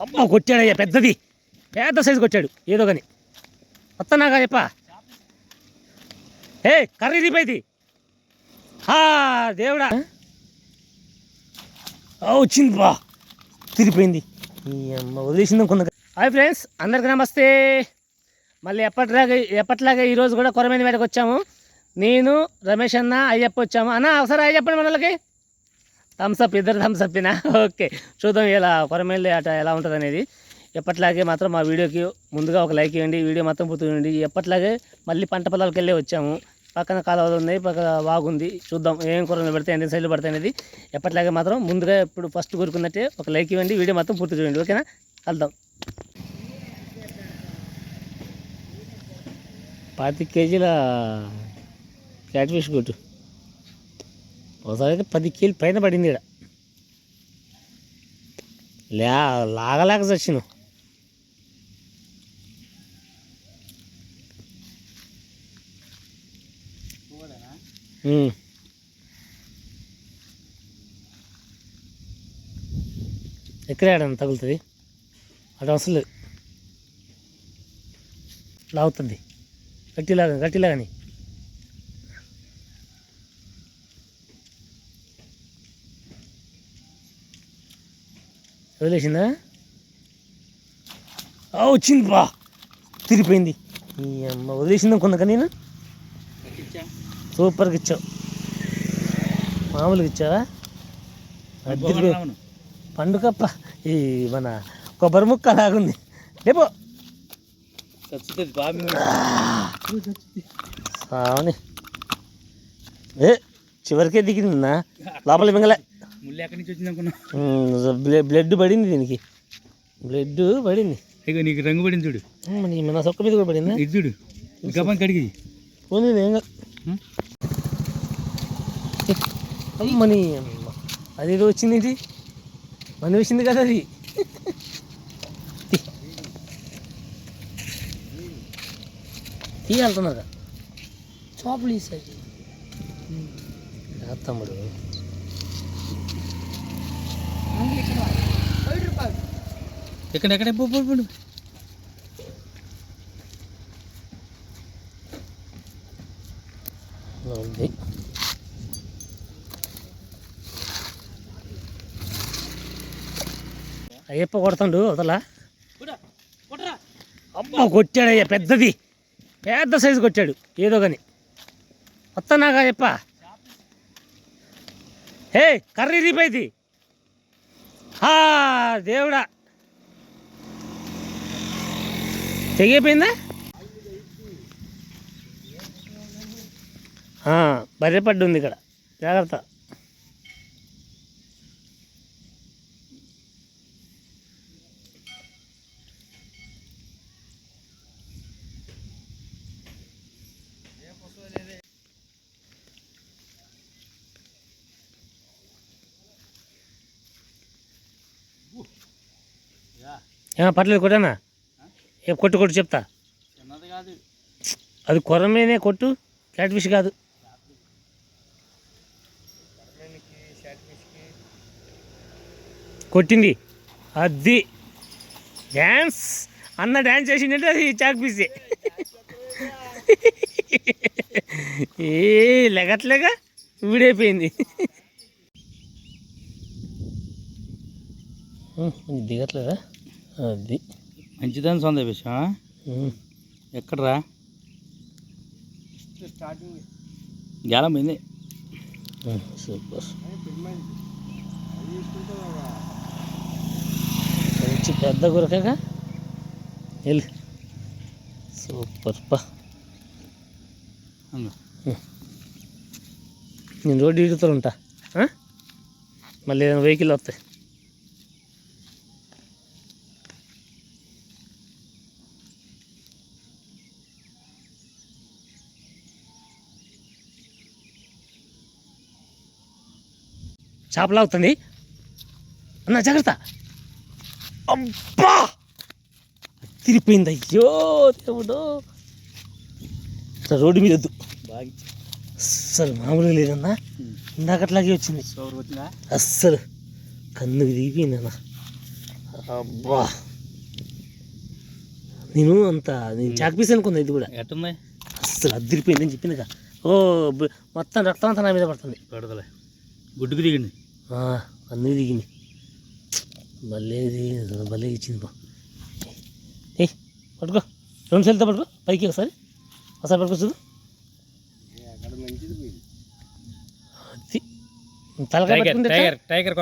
అమ్మ కొట్టాడయ్యా పెద్దది. పెద్ద సైజు కొట్టాడు ఏదో కానీ వస్తున్నాగా చెప్ప. ఏ కర్రీ దిపైది హా దేవుడా. వచ్చింది బా. తిరిగిపోయింది ఈ అమ్మ వదిలేసింది కొన్న హాయ్ ఫ్రెండ్స్ అందరికీ నమస్తే. మళ్ళీ ఎప్పటిలాగా ఎప్పటిలాగా ఈరోజు కూడా కొరమైన వేటకు వచ్చాము. నేను రమేష్ అన్న అయ్యప్ప వచ్చాము. అన్న ఒకసారి అయ్యప్పండి చెప్పండి మనలకి థమ్స్అప్ ఇద్దరు థమ్స్అప్ ఇనా ఓకే. చూద్దాం ఇలా కొరమేళ్ళ అట ఎలా ఉంటుంది అనేది ఎప్పట్లాగే మాత్రం మా వీడియోకి ముందుగా ఒక లైక్ ఇవ్వండి వీడియో మొత్తం పూర్తి ఎప్పట్లాగే మళ్ళీ పంట పొలాలకు వెళ్ళి వచ్చాము. పక్కన కాలువలు ఉన్నాయి పక్కన బాగుంది చూద్దాం ఏం కూరలు పెడతాయి ఎన్ని సైడ్లు పడతాయి అనేది. ఎప్పట్లాగే మాత్రం ముందుగా ఇప్పుడు ఫస్ట్ కోరుకున్నట్టే ఒక లైక్ ఇవ్వండి వీడియో మొత్తం పూర్తి చూడండి. ఓకేనా? కలుద్దాం పాతి కేజీల క్యాట్ ఫిష్ ఒకసారి అయితే పది కేజీలు పైన పడింది ఇక్కడ లే లాగలేక చచ్చిను ఉమ్. తగులుతుంది? అటు అవసరం లేదు. లాగుతుంది. గట్టిలాగా గట్టిలాగని వదిలేసిందా? వచ్చింది బా. తిరిగిపోయింది. ఈ అమ్మ వదిలేసింది అనుకున్నా నేను? సూపర్గా ఇచ్చావు. మామూలుగా ఇచ్చావా? అద్దరిపోయి పండుగప్ప ఈ మన కొబ్బరి ముక్క అలాగుంది లేపో సావని. ఏ చివరికే దిగిందిన్నా లోపల మింగలే. ముళ్ళు ఎక్కడి నుంచి వచ్చింది అనుకున్నా బ్లడ్ పడింది దీనికి. బ్లడ్ పడింది. ఇక నీకు రంగు పడింది చూడు. మన సొక్క మీద కూడా పడిందా? ఇది చూడు. గపం కడిగి. ఉంది ఏం. అమ్మని అమ్మ అది ఏదో వచ్చింది ఇది. మన వచ్చింది కదా అది. తీయాలతున్నారు చేపలు ఇస్తాయి తమ్ముడు. ఎక్కడ ఎక్కడ? పో, పో, పో. ఉంది. అయ్యప్ప కొడతాడు అవతల అమ్మ కొట్టాడయ్యా పెద్దది. పెద్ద సైజు కొట్టాడు ఏదో కానీ వస్తున్నాగా అయ్యప్ప. హే కర్రీ దిపైది హా దేవుడా. తెగిపోయిందా? బర్రెపడ్డు ఉంది ఇక్కడ. జాగ్రత్త. పర్లేదు కొట్టానా? ఏ కొట్టు కొట్టు చెప్తా. కాదు అది కొరమేనే కొట్టు క్యాట్ ఫిష్ కాదు. కొట్టింది. అది డ్యాన్స్ అన్న డ్యాన్స్ చేసిందంటే అది చాక్ పీసే ఏ లెగట్లేగా వీడైపోయింది దిగట్లేదా? అది. మంచిదని సొంత విషయం. ఎక్కడరా? గేలం పోయింది. సూపర్. మంచి పెద్ద గురకగా? వెళ్ళు. సూపర్ పా. నేను రోడ్డు ఇడుతూ ఉంటా. ఆ? మళ్ళీ ఏదైనా వెహికల్ వస్తాయి. చేపలు అవుతుంది అన్న జాగ్రత్త. అబ్బా! తిరిగిపోయింది అయ్యో దేవుడు రోడ్డు మీద వద్దు. అస్సలు మామూలుగా లేదన్నా. ఇందాకట్లాగే వచ్చింది. అస్సలు కన్నుకి దిగిపోయిందన్న అబ్బా! నేను అంత నేను చాక్ పీస్ అనుకున్నా ఇది కూడా. ఎట్టుంది? అస్సలు అద్దరిపోయిందని చెప్పిందిగా ఓ మొత్తం రక్తం అంతా నా మీద పడుతుంది. పెడతలే గుడ్డుకు దిగింది. ఆ, అన్నీ దిగింది భలే ఇది భలే ఇచ్చింది బా ఏ పట్టుకో. రెండు సెల్తో పట్టుకో. పైకి ఒకసారి. ఒకసారి పట్టుకో చూడు. టైగర్ టైగర్ టైగర్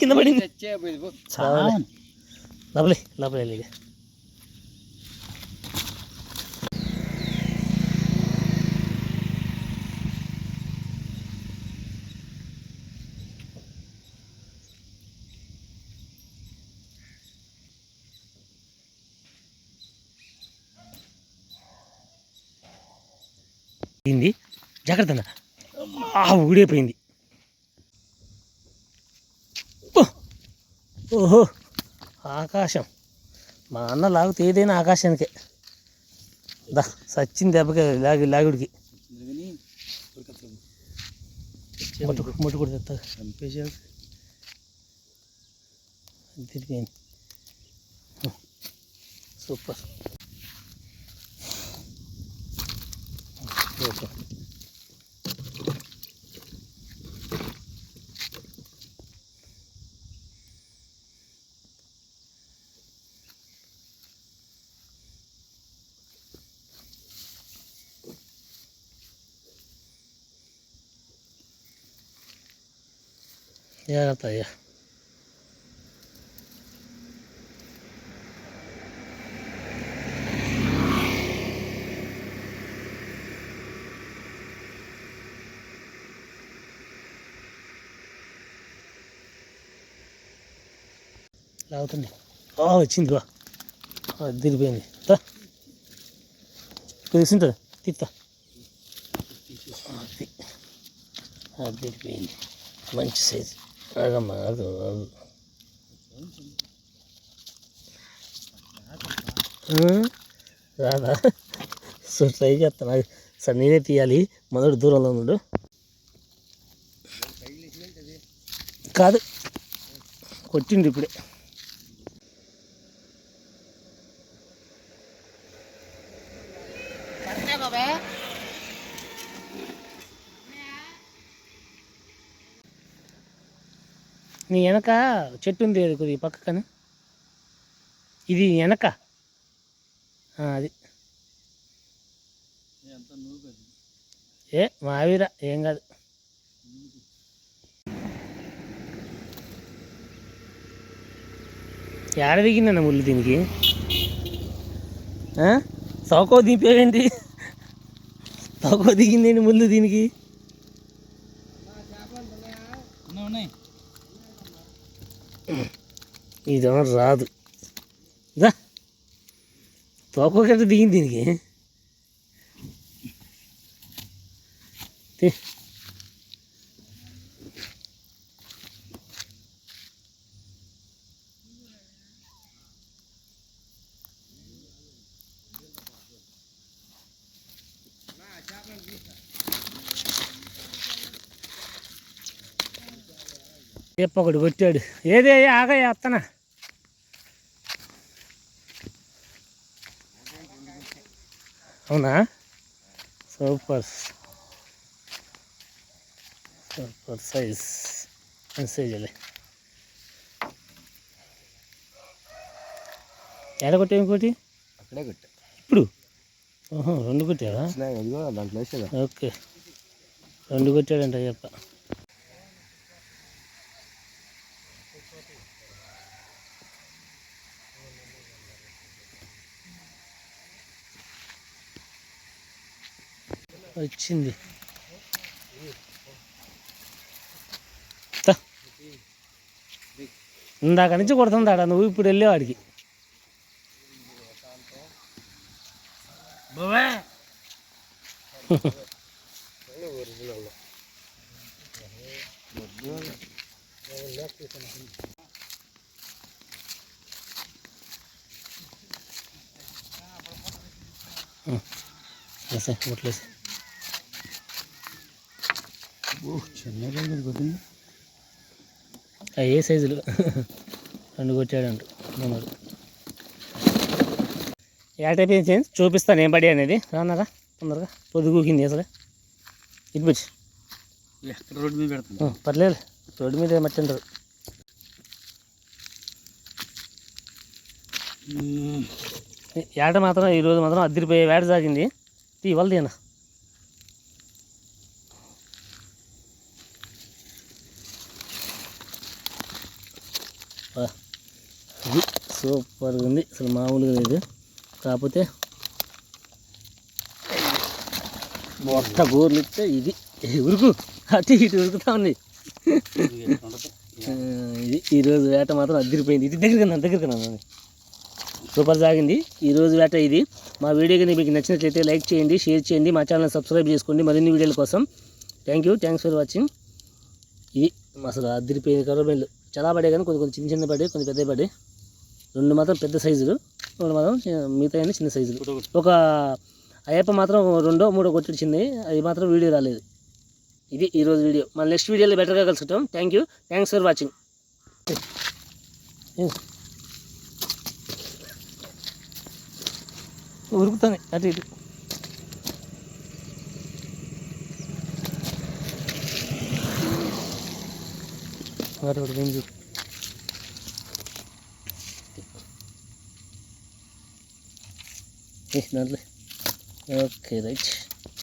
కింద పడింది. లోపలే లోపలే అయింది జాగ్రత్త ఆ ఊడిపోయింది ఓహో! ఆకాశం. మా అన్న లాగితే ఏదైనా ఆకాశానికే. దా సచ్చింది దెబ్బకి లాగి లాగుడికి. ముట్టు కూడా తెస్తా తిరిగిపోయింది సూపర్. సూపర్ జాగ్రత్త అయ్యా లాగుతుంది. వచ్చింది బా తిరిగిపోయింది తీసుంటుంది తిత్తా అది అది తిరిగిపోయింది మంచి సైజు. ఆగమ్మా అది రాదా సో ట్రై చేస్తాను ఆగు. సార్ నేనే తీయాలి. మొదటి దూరంలో ఉన్నాడు. కాదు. కొట్టిండు ఇప్పుడే. నీ వెనక చెట్టు ఉంది అది కొద్దిగా పక్కన ఇది వెనక. అది. ఏ మావిరా ఏం కాదు. ఏడ దిగిందన్న ముళ్ళు దీనికి? ఆ? సౌకో దింపేవేంటి? సౌకో దిగిందేంటి ముళ్ళు దీనికి ఉన్నాయి ఉన్నాయి ఇది రాదు. దా. తోకోకంటే దిగింది దీనికి. చెప్ప ఒకటి కొట్టాడు. ఏదే ఆగయ్య అత్తనా? అవునా? సూపర్. Super size. మంచి సైజులే ఎడ కొట్టావు ఇంకోటి అక్కడే కొట్టా. ఇప్పుడు? ఓహో రెండు కొట్టావా? దాంట్లో ఓకే. రెండు కొట్టాడంట చెప్ప వచ్చింది. ఇందాక నుంచి కొడుతుందాడా? నువ్వు ఇప్పుడు వెళ్ళేవాడికి. బాబా వేసే ఏ సైజులు? రెండు కొట్టాడంట మనోడు. ఏటైపోయింది చేంజ్ చూపిస్తాను ఏం పడి అనేది. రాన్నారా తొందరగా. పొద్దుగూకింది అసలు. ఎక్కడ రోడ్డు మీద పెడతాను. పర్లేదు. రోడ్డు మీద మట్టి ఉండదు. ఏట మాత్రం ఈరోజు మాత్రం అద్దరిపోయే వేట సాగింది. తీ వాళ్ళదేనా ఇది సూపర్గా ఉంది. అసలు మామూలుగా లేదు. కాకపోతే మొట్ట గోర్లు ఇస్తే ఇది. ఉరుకు? అటు ఇటు ఉరుకుతా ఉంది. ఇది ఈరోజు వేట మాత్రం అదిరిపోయింది. ఇది దగ్గరికి నా దగ్గరికి నా సూపర్ సాగింది. ఈరోజు వేట ఇది. మా వీడియో కానీ మీకు నచ్చినట్లయితే లైక్ చేయండి షేర్ చేయండి మా ఛానల్ సబ్స్క్రైబ్ చేసుకోండి. మరిన్ని వీడియోల కోసం. Thank you thanks for watching ఇది అసలు అదిరిపోయింది కర్రబెళ్ళు చాలా పడే కానీ కొన్ని కొన్ని చిన్న చిన్న పడి కొన్ని పెద్ద పడి. రెండు మాత్రం పెద్ద సైజులు రెండు మాత్రం మిగతా అన్ని చిన్న సైజులు. ఒక అయ్యప్ప మాత్రం రెండో మూడో కొట్టుడు చిన్నవి అది మాత్రం వీడియో రాలేదు. ఇది ఈరోజు వీడియో. మన నెక్స్ట్ వీడియోలో బెటర్గా కలుసుకుంటాం. Thank you thanks for watching ఉరుకుతుంది అటు ఇటు. వాడు ఒకటి చూడు. ఏ, దాంట్లో ఓకే రైట్